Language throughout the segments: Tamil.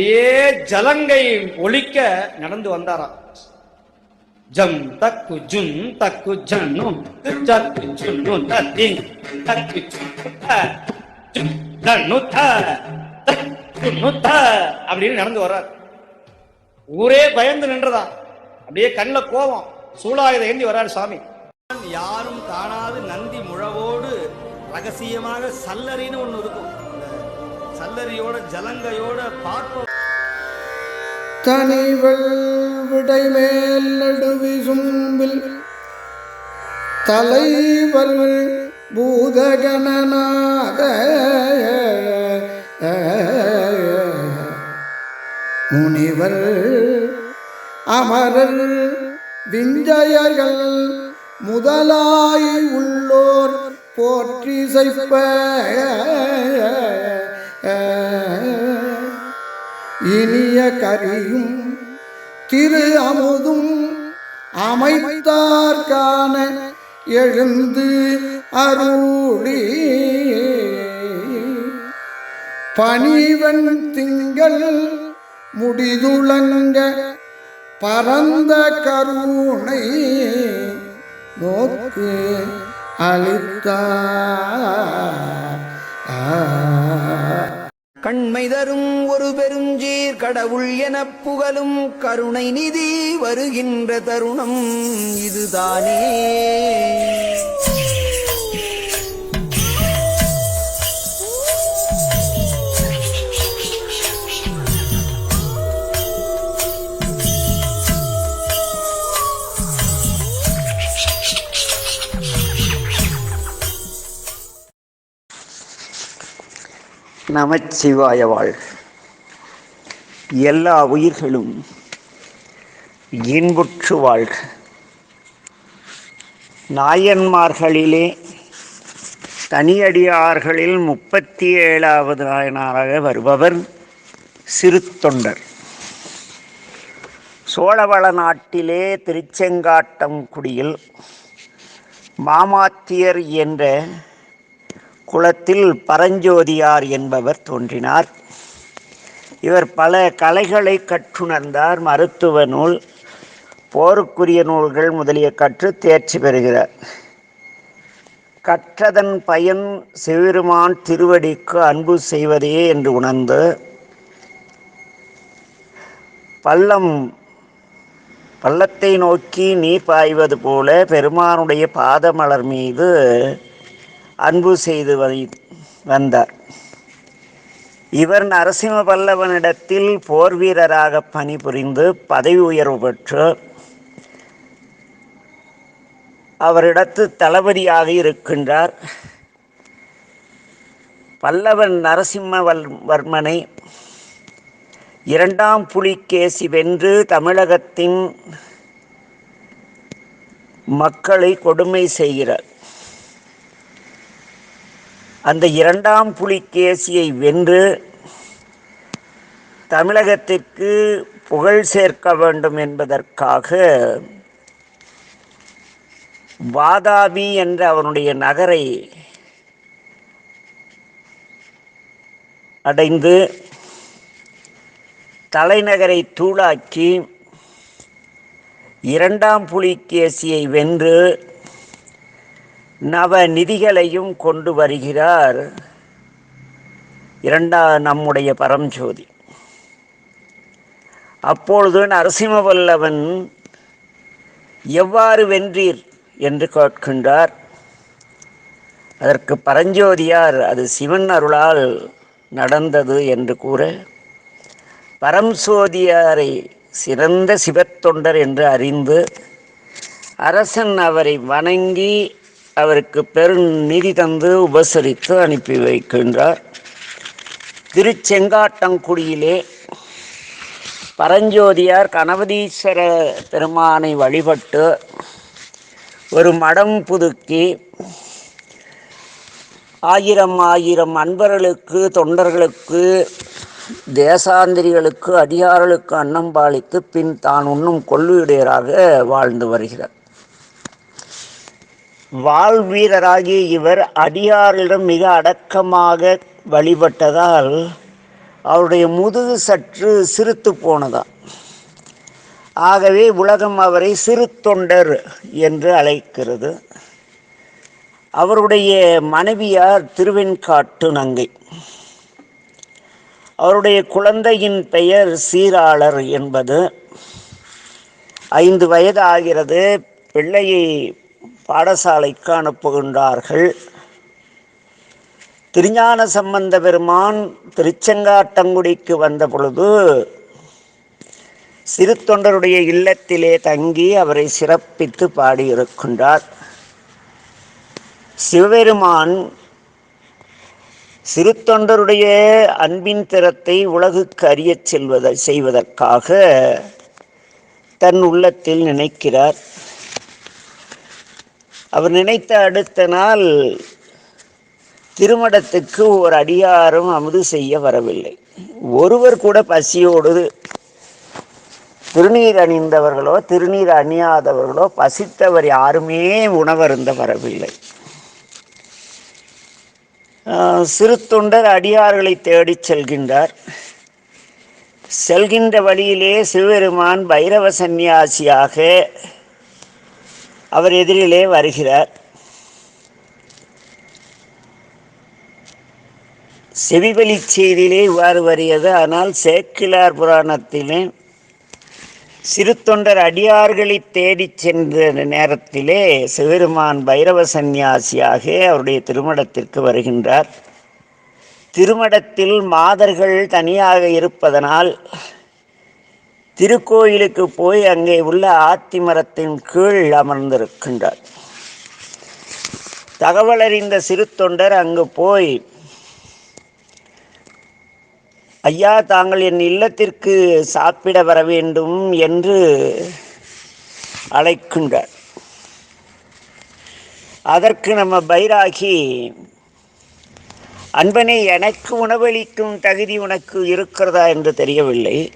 அப்படியே ஜலங்கை ஒழிக்க நடந்து வந்தாராம் ஜம் தக்கு ஜுன் தக்கு ஜன்னு தக்கு ஜுன்னு தத்தி தக்கு த, அப்படின்னு நடந்து வர்றார். ஊரே பயந்து நின்றதா அப்படியே கண்ணுல கோபம். சூழாயுத ஏந்தி வர்றாரு சாமி. யாரும் காணாது நந்தி முழவோடு ரகசியமாக சல்லறின்னு ஒன்று இருக்கும். சல்லரியோட ஜலங்கையோட பார்ப்ப தனிவள் விடைமேல் நடுவிசும்பில் தலைவர் பூதகணனாக முனிவர் அமரர் விஞ்சயர்கள் முதலாய் உள்ளோர் போற்றி செய்ப்ப இனிய கரியும் திரு அமுதும் அமைத்தார்கான எழுந்து அருளி. பணிவன் திங்கள் முடிதுளங்க பரந்த கருணை நோக்கு அளித்தார். கண்மை தரும் ஒரு பெருஞ்சீர் கடவுள் எனப் புகழும் கருணை நிதி வருகின்ற தருணம் இதுதானே. நமச்சிவாய வாழ் எல்லா உயிர்களும் இன்புற்று வாழ்க. நாயன்மார்களிலே தனியடியார்களில் முப்பத்தி ஏழாவது நாயனாராக வருபவர் சிறு தொண்டர் சோழவள நாட்டிலே திருச்செங்காட்டங்குடியில் மாமாத்தியர் என்ற குலத்தில் பரஞ்சோதியார் என்பவர் தோன்றினார். இவர் பல கலைகளை கற்றுணர்ந்தார். மருத்துவ நூல் போருக்குரிய நூல்கள் முதலிய கற்று தேர்ச்சி பெறுகிறார். கற்றதன் பயன் செவிருமான் திருவடிக்கு அன்பு செய்வதே என்று உணர்ந்து பள்ளம் பள்ளத்தை நோக்கி நீர் பாய்வது போல பெருமானுடைய பாதமலர் மீது அன்பு செய்து வை- வந்தார். இவர் நரசிம்ம பல்லவனிடத்தில் போர் வீரராக பணிபுரிந்து பதவி உயர்வு பெற்று அவரிடத்து தளபதியாக இருக்கின்றார். பல்லவன் நரசிம்மவர்மனை இரண்டாம் புலிகேசி வென்று தமிழகத்தின் மக்களை கொடுமை செய்கிறார். அந்த இரண்டாம் புலிகேசியை வென்று தமிழகத்திற்கு புகழ் சேர்க்க வேண்டும் என்பதற்காக வாதாபி என்ற அவனுடைய நகரை அடைந்து தலைநகரை தூளாக்கி இரண்டாம் புலிகேசியை வென்று நவநிதிகளையும் கொண்டு வருகிறார் இரண்டா நம்முடைய பரம்ஜோதி. அப்பொழுது நரசிம்மவல்லவன் எவ்வாறு வென்றீர்? என்று கேட்கின்றார். அதற்கு பரஞ்சோதியார் அது சிவன் அருளால் நடந்தது என்று கூற பரம்சோதியாரை சிறந்த சிவத்தொண்டர் என்று அறிந்து அரசன் அவரை வணங்கி அவருக்கு பெரும் நிதி தந்து உபசரித்து அனுப்பி வைக்கின்றார். திருச்செங்காட்டங்குடியிலே பரஞ்சோதியார் கணபதீஸ்வர பெருமானை வழிபட்டு ஒரு மடம் புதுக்கி ஆயிரம் ஆயிரம் அன்பர்களுக்கு தொண்டர்களுக்கு தேசாந்திரிகளுக்கு அடியார்களுக்கு அன்னம் பாலித்து பின் தான் உண்ணும் கொள்ளுடையராக வாழ்ந்து வருகிறார். வாழ்வீரராகிய இவர் அடியாரிடம் மிக அடக்கமாக வழிபட்டதால் அவருடைய முதுகு சற்று சிறுத்து போனதாம். ஆகவே உலகம் அவரை சிறு தொண்டர் என்று அழைக்கிறது. அவருடைய மனைவியார் திருவெண்காட்டு நங்கை. அவருடைய குழந்தையின் பெயர் சீராளர் என்பது. ஐந்து வயது ஆகிறது பிள்ளையை பாடசாலைக்கு அனுப்புகின்றார்கள் திருஞான சம்பந்த பெருமான் திருச்செங்காட்டங்குடிக்கு வந்த பொழுது சிறு தொண்டருடைய இல்லத்திலே தங்கி அவரை சிறப்பித்து பாடியிருக்கின்றார். சிவபெருமான் சிறு தொண்டருடைய அன்பின் திறத்தை உலகுக்கு அறியச் செல்வத செய்வதற்காக தன் உள்ளத்தில் நினைக்கிறார். அவர் நினைத்த அடுத்த நாள் திருமடத்துக்கு ஒரு அடியாரும் அமுது செய்ய வரவில்லை. ஒருவர் கூட பசியோடு திருநீர் அணிந்தவர்களோ திருநீர் அணியாதவர்களோ பசித்தவர் யாருமே உணவருந்த வரவில்லை. சிறு தொண்டர் அடியார்களை தேடிச் செல்கின்றார். செல்கின்ற வழியிலே சிவபெருமான் பைரவ சந்நியாசியாக அவர் எதிரிலே வருகிறார். செவிவழி செய்தியிலே இவ்வாறு வருகிறது. ஆனால் சேக்கிலார் புராணத்திலே சிறு தொண்டர் அடியார்களை தேடிச் சென்ற நேரத்திலே சிவருமான் பைரவ சந்நியாசியாக அவருடைய திருமணத்திற்கு வருகின்றார். திருமடத்தில் மாதர்கள் தனியாக இருப்பதனால் திருக்கோயிலுக்கு போய் அங்கே உள்ள ஆத்தி மரத்தின் கீழ் அமர்ந்திருக்கின்றார். தகவல் அறிந்த சிறு தொண்டர் அங்கு போய் ஐயா தாங்கள் என் இல்லத்திற்கு சாப்பிட வர வேண்டும் என்று அழைக்கின்றார். அதற்கு நம்ம பைராகி அன்பனே எனக்கு உணவளிக்கும் தகுதி உனக்கு இருக்கிறதா? என்று தெரியவில்லை.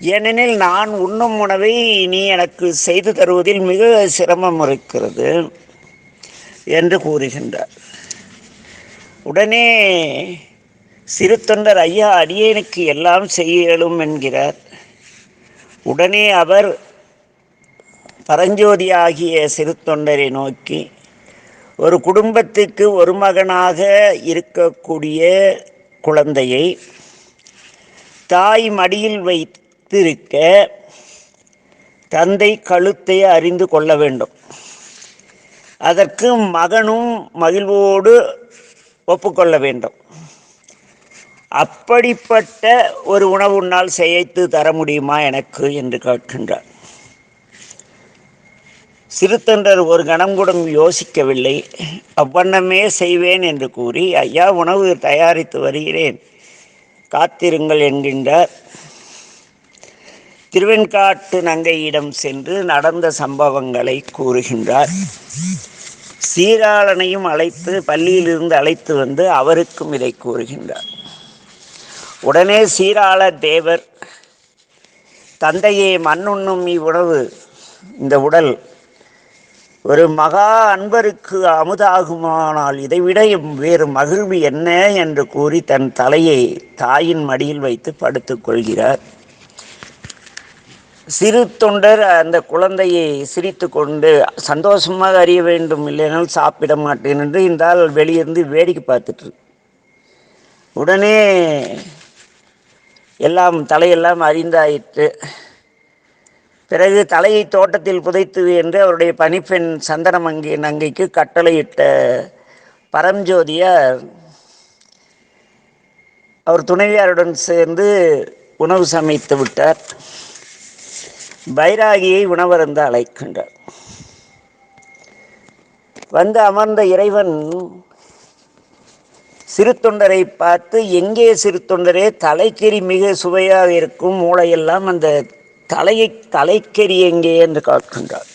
ஏனெனில் நான் உண்ணும் உணவை நீ எனக்கு செய்து தருவதில் மிக சிரமம் இருக்கிறது என்று கூறுகின்றார். உடனே சிறு தொண்டர் ஐயா அடியேனுக்கு எல்லாம் செய்யலும் என்கிறார். உடனே அவர் பரஞ்சோதி ஆகிய சிறு தொண்டரை நோக்கி ஒரு குடும்பத்துக்கு ஒரு மகனாக இருக்கக்கூடிய குழந்தையை தாய் மடியில் வைத்து வைத்திருக்க தந்தை கழுத்தை அறிந்து கொள்ள வேண்டும். அதற்கு மகனும் மகிழ்வோடு ஒப்புக்கொள்ள வேண்டும். அப்படிப்பட்ட ஒரு உணவு உன்னால் செய்து தர முடியுமா எனக்கு? என்று கேட்கின்றார். சிறுத்தொண்டர் ஒரு கணம் கூட யோசிக்கவில்லை. அவ்வண்ணமே செய்வேன் என்று கூறி ஐயா உணவு தயாரித்து வருகிறேன். காத்திருங்கள் என்கின்றார். திருவெண்காட்டு நங்கையிடம் சென்று நடந்த சம்பவங்களை கூறுகின்றார். சீராளனையும் அழைத்து பள்ளியிலிருந்து அழைத்து வந்து அவருக்கும் இதை கூறுகின்றார். உடனே சீராள தேவர் தந்தையே மண்ணுண்ணும் இவ்வுணவு இந்த உடல் ஒரு மகா அன்பருக்கு அமுதாகுமானால் இதைவிட வேறு மகிழ்வு என்ன? என்று கூறி தன் தலையை தாயின் மடியில் வைத்து படுத்துக்கொள்கிறார் சிறு தொண்டர் அந்த குழந்தையை சிரித்து கொண்டு சந்தோஷமாக அறிய வேண்டும் இல்லைனால் சாப்பிட மாட்டேன் என்று இந்த ஆள் வெளியிருந்து வேடிக்கை பார்த்துட்டு உடனே எல்லாம் தலையெல்லாம் அறிந்தாயிற்று பிறகு தலையை தோட்டத்தில் புதைத்து என்று அவருடைய பணிப்பெண் சந்தனமங்கி நங்கைக்கு கட்டளையிட்ட பரஞ்சோதியார் அவர் துணைவியாருடன் சேர்ந்து உணவு சமைத்து விட்டார். பைராகியை உணவருந்து அழைக்கின்றார். வந்து அமர்ந்த இறைவன் சிறு தொண்டரை பார்த்து எங்கே சிறு தொண்டரே? தலைக்கறி மிக சுவையாக இருக்கும் மூளையெல்லாம் அந்த தலையை தலைக்கறி எங்கே? என்று காக்கின்றார்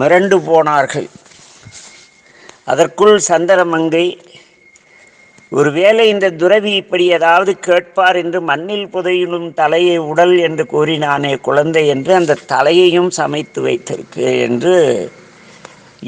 மிரண்டு போனார்கள். அதற்குள் சந்தனமங்கை ஒருவேளை இந்த துறவி இப்படி ஏதாவது கேட்பார் என்று மண்ணில் புதையிலும் தலையை உடல் என்று கூறினானே குழந்தை என்று அந்த தலையையும் சமைத்து வைத்திருக்கு என்று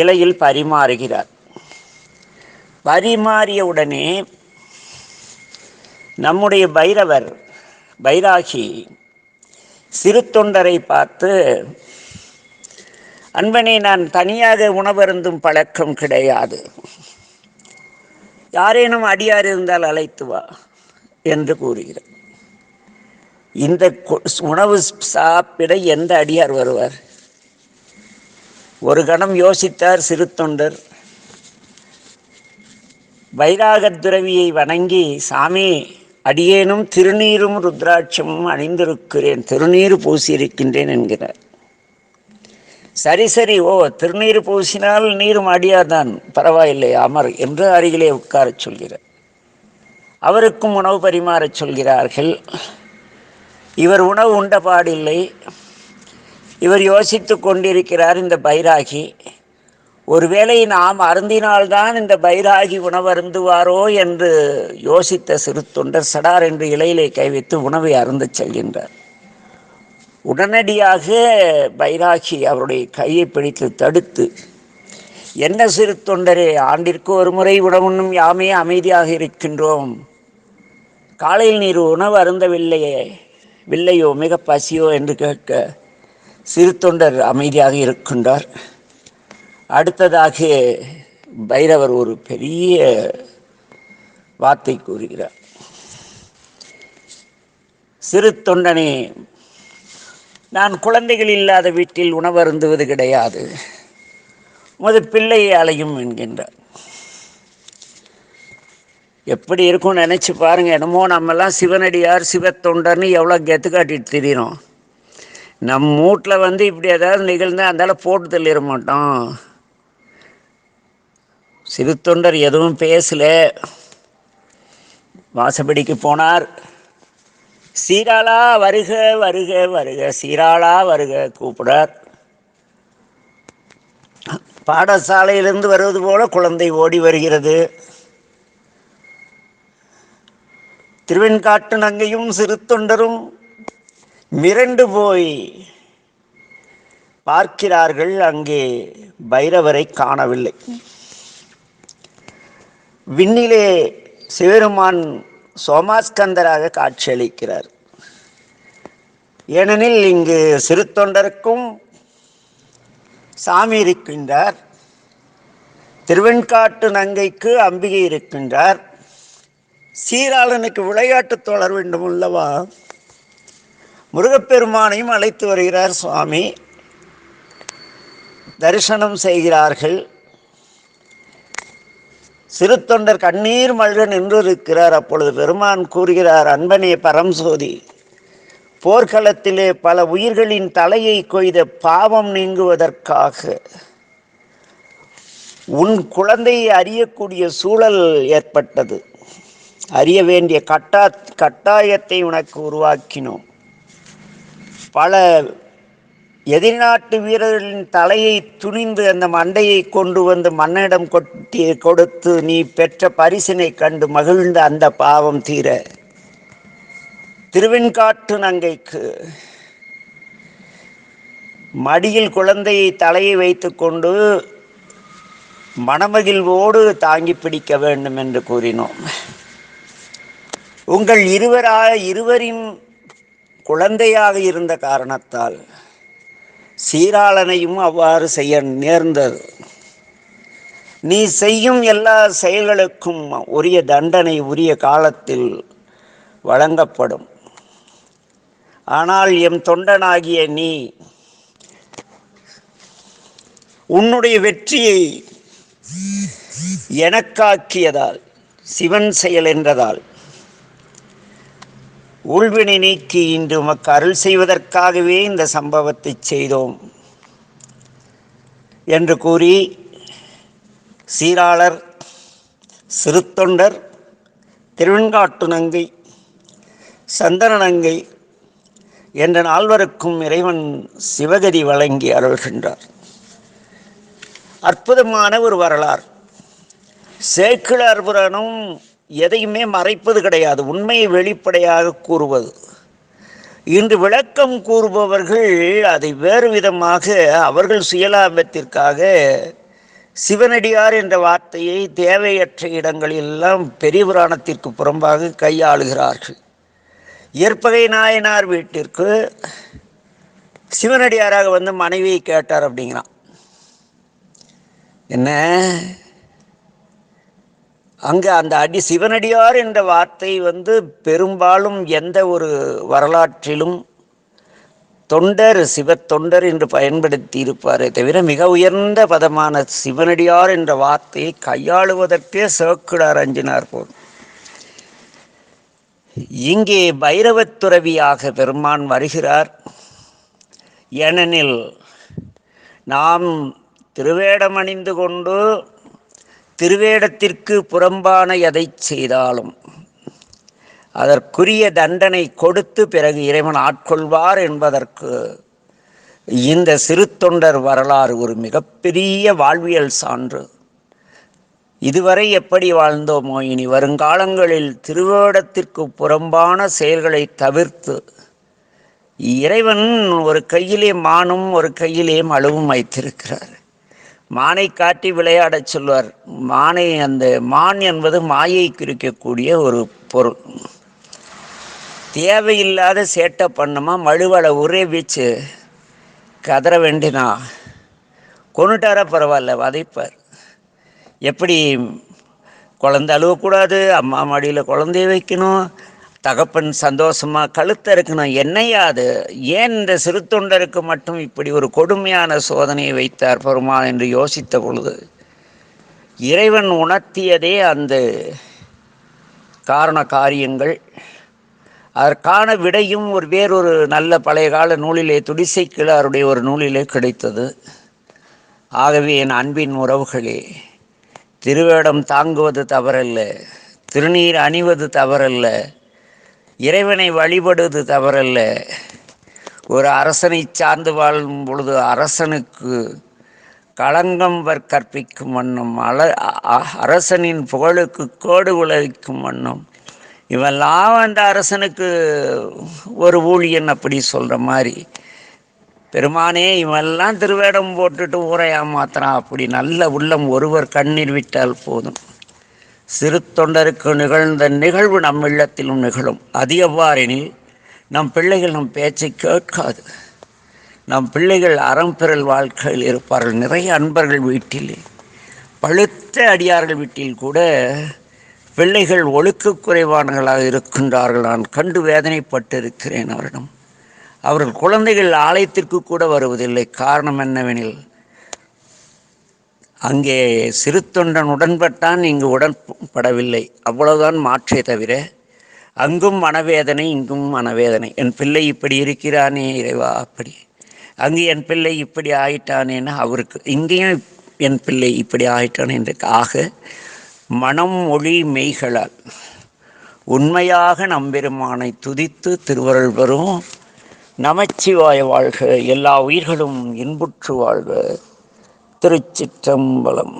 இலையில் பரிமாறுகிறார். பரிமாறிய உடனே நம்முடைய பைரவர் பைராகி சிறு தொண்டரை பார்த்து அன்பனே நான் தனியாக உணவருந்தும் பழக்கம் கிடையாது. யாரேனும் அடியார் இருந்தால் அழைத்து வா என்று கூறுகிறார். இந்த கொ- உணவு சாப்பிட எந்த அடியார் வருவார்? ஒரு கணம் யோசித்தார் சிறு தொண்டர். வைராகத் துறவியை வணங்கி சாமி அடியேனும் திருநீரும் ருத்ராட்சமும் அணிந்திருக்கிறேன் திருநீர் பூசியிருக்கின்றேன் என்கிறார். சரி சரி ஓ திருநீர் பூசினால் நீரும் அடியார்தான். பரவாயில்லை அமர் என்று அருகிலே உட்காரச் சொல்கிறார். அவருக்கும் உணவு பரிமாறச் சொல்கிறார்கள். இவர் உணவு உண்ட பாடில்லை. இவர் யோசித்து கொண்டிருக்கிறார் இந்த பைராகி. ஒருவேளை நாம் அருந்தினால்தான் இந்த பைராகி உணவருந்துவாரோ என்று யோசித்த சிறு தொண்டர் சடார் என்று இலையிலே கைவித்து உணவை அருந்தச் செல்கின்றார். உடனடியாக பைராகி அவருடைய கையை பிடித்து தடுத்து என்ன சிறு தொண்டரே ஆண்டிற்கு ஒரு முறை உணவுண்ணும் யாமே அமைதியாக இருக்கின்றோம். காலையில் நீர் உணவு அருந்தவில்லையே வில்லையோ மிக பசியோ? என்று கேட்க சிறு தொண்டர் அமைதியாக இருக்கின்றார். அடுத்ததாக பைரவர் ஒரு பெரிய வார்த்தை கூறுகிறார். சிறு தொண்டனே நான் குழந்தைகள் இல்லாத வீட்டில் உணவருந்துவது கிடையாது. உமது பிள்ளையை அலையும் என்கின்றார். எப்படி இருக்கும் நினச்சி பாருங்க. என்னமோ நம்மெல்லாம் சிவனடியார் சிவத்தொண்டர்னு எவ்வளோ கெத்து காட்டிட்டு திரியிறோம். நம் வீட்டில் வந்து இப்படி ஏதாவது நிகழ்ந்தால் அந்தால போட்டு தள்ளிட மாட்டோம். சிறு தொண்டர் எதுவும் பேசல. வாசப்படிக்கு போனார். சீராளா வருக வருக வருக சீராளா வருக கூப்பிடார். பாடசாலையிலிருந்து வருவது போல குழந்தை ஓடி வருகிறது. திருவெண்காட்டு நங்கையும் சிறு தொண்டரும் மிரண்டு போய் பார்க்கிறார்கள். அங்கே பைரவரை காணவில்லை. விண்ணிலே சிவருமான் சோமாஸ்கந்தராக காட்சியளிக்கிறார். ஏனெனில் இங்கு சிறு தொண்டருக்கும் சாமி இருக்கின்றார். திருவெண்காட்டு நங்கைக்கு அம்பிகை இருக்கின்றார். சீராளனுக்கு விளையாட்டு தொடர் வேண்டும் அல்லவா? முருகப்பெருமானையும் அழைத்து வருகிறார் சுவாமி. தரிசனம் செய்கிறார்கள். சிறு தொண்டர் கண்ணீர் மல்க நின்றிருக்கிறார். அப்பொழுது பெருமான் கூறுகிறார் அன்பனே பரம்சோதி போர்க்களத்திலே பல உயிர்களின் தலையை கொய்த பாவம் நீங்குவதற்காக உன் குழந்தையை அறியக்கூடிய சூழல் ஏற்பட்டது. அறிய வேண்டிய கட்டா கட்டாயத்தை உனக்கு உருவாக்கினோம். பல எதிர்நாட்டு வீரர்களின் தலையை துணிந்து அந்த மண்டையை கொண்டு வந்து மன்னிடம் கொட்டி கொடுத்து நீ பெற்ற பரிசினை கண்டு மகிழ்ந்த அந்த பாவம் தீர. திருவெண்காட்டு நங்கைக்கு மடியில் குழந்தையை தலையை வைத்துக்கொண்டு மணமகிழ்வோடு தாங்கி பிடிக்க வேண்டும் என்று கூறினோம். உங்கள் இருவராக இருவரின் குழந்தையாக இருந்த காரணத்தால் சீராளனையும் அவ்வாறு செய்ய நேர்ந்தது. நீ செய்யும் எல்லா செயல்களுக்கும் உரிய தண்டனை உரிய காலத்தில் வழங்கப்படும். ஆனால் எம் தொண்டனாகிய நீ உன்னுடைய வெற்றியை எனக்காக்கியதால் சிவன் செயல் என்றதால் உள்வினை நீக்கி இன்று உமக்கு அருள் செய்வதற்காகவே இந்த சம்பவத்தை செய்தோம் என்று கூறி சீராளர் சிறுத்தொண்டர் திருவெண்காட்டு நங்கை சந்தன நங்கை என்ற நால்வருக்கும் இறைவன் சிவகதி வழங்கி அருள்கின்றார். அற்புதமான ஒரு வரலாறு. சேக்கிழார் புராணம் எதையுமே மறைப்பது கிடையாது. உண்மையை வெளிப்படையாக கூறுவது. இன்று விளக்கம் கூறுபவர்கள் அதை வேறு விதமாக அவர்கள் சுயலாபத்திற்காக சிவனடியார் என்ற வார்த்தையை தேவையற்ற இடங்களெல்லாம் பெரிய புராணத்திற்கு புறம்பாக கையாளுகிறார்கள். இயற்பகை நாயனார் வீட்டிற்கு சிவனடியாராக வந்து மனைவியை கேட்டார் அப்படிங்கிறான். என்ன? அங்கே அந்த அடி சிவனடியார் என்ற வார்த்தை வந்து பெரும்பாலும் எந்த ஒரு வரலாற்றிலும் தொண்டர் சிவத்தொண்டர் என்று பயன்படுத்தி இருப்பாரே தவிர மிக உயர்ந்த பதமான சிவனடியார் என்ற வார்த்தையை கையாளுவதற்கே சேக்கிடார் அஞ்சினார் போதும் இங்கே பைரவத் துறவியாக பெருமான் வருகிறார். ஏனெனில் நாம் திருவேடம் அணிந்து கொண்டு திருவேடத்திற்கு புறம்பான எதை செய்தாலும் அதற்குரிய தண்டனை கொடுத்து பிறகு இறைவன் ஆட்கொள்வார் என்பதற்கு இந்த சிறு தொண்டர் வரலாறு ஒரு மிகப்பெரிய வாழ்வியல் சான்று. இதுவரை எப்படி வாழ்ந்தோமோ இனி வருங்காலங்களில் திருவேடத்திற்கு புறம்பான செயல்களை தவிர்த்து இறைவன் ஒரு கையிலே மானும் ஒரு கையிலே அழுவும் வைத்திருக்கிறார். மானை காட்டி விளையாடச் சொல்வார். மானை அந்த மான் என்பது மாயை குறிக்கக்கூடிய ஒரு பொருள். தேவையில்லாத சேட்டை பண்ணமா மழுவலை ஒரே வீச்சு கதற வேண்டினா. கொண்டுட்டாரா பரவாயில்ல வதைப்பார். எப்படி குழந்தை அழுவக்கூடாது அம்மா மடியில் குழந்தைய வைக்கணும் தகப்பன் சந்தோஷமாக கழுத்த இருக்கணும் என்னையா அது ஏன் இந்த சிறு தொண்டருக்கு மட்டும் இப்படி ஒரு கொடுமையான சோதனையை வைத்தார் பெருமாள் என்று யோசித்த பொழுது இறைவன் உணர்த்தியதே அந்த காரண காரியங்கள் அதற்கான விடையும் ஒரு வேறொரு நல்ல பழைய கால நூலிலே துடிசை கிழாருடைய ஒரு நூலிலே கிடைத்தது. ஆகவே என் அன்பின் உறவுகளே திருவேடம் தாங்குவது தவறல்ல திருநீர் அணிவது தவறல்ல இறைவனை வழிபடுவது தவறல்ல. ஒரு அரசனை சார்ந்து வாழும் பொழுது அரசனுக்கு களங்கம் கற்பிக்கும் வண்ணம் அல அ- அரசனின் புகழுக்கு கோடு விளைவிக்கும் வண்ணம். இவெல்லாம் அந்த அரசனுக்கு ஒரு ஊழியன் அப்படி சொல்கிற மாதிரி. பெருமானே இவெல்லாம் திருவேடம் போட்டுட்டு ஊரை ஏமாத்துறான் அப்படி. நல்ல உள்ளம் ஒருவர் கண்ணீர் விட்டால் போதும். சிறு தொண்டருக்கு நிகழ்ந்த நிகழ்வு நம் இல்லத்திலும் நிகழும். அது எவ்வாறெனில் நம் பிள்ளைகள் நம் பேச்சை கேட்காது. நம் பிள்ளைகள் அறம்பெறல் வாழ்க்கையில் இருப்பார்கள். நிறைய அன்பர்கள் வீட்டில் பழுத்த அடியார்கள் வீட்டில் கூட பிள்ளைகள் ஒழுக்கக் குறைவானவர்களாக இருக்கின்றார்கள். நான் கண்டு வேதனைப்பட்டிருக்கிறேன் அவரிடம். அவர்கள் குழந்தைகள் ஆலயத்திற்கு கூட வருவதில்லை. காரணம் என்னவெனில் அங்கே சிறு தொண்டன் உடன்பட்டான் இங்கு உடன்படவில்லை. அவ்வளவுதான் மாற்றே தவிர அங்கும் மனவேதனை இங்கும் மனவேதனை. என் பிள்ளை இப்படி இருக்கிறானே இறைவா அப்படி. அங்கு என் பிள்ளை இப்படி ஆயிட்டானேன்னு அவருக்கு இங்கேயும் என் பிள்ளை இப்படி ஆயிட்டான் என்று ஆக மனம் மொழி மெய்களால் உண்மையாக நம்பெருமானை துதித்து திருவருள் வரும் நமச்சிவாய வாழ்க எல்லா உயிர்களும் இன்புற்று வாழ்க. திருச்சிற்றம்பலம்.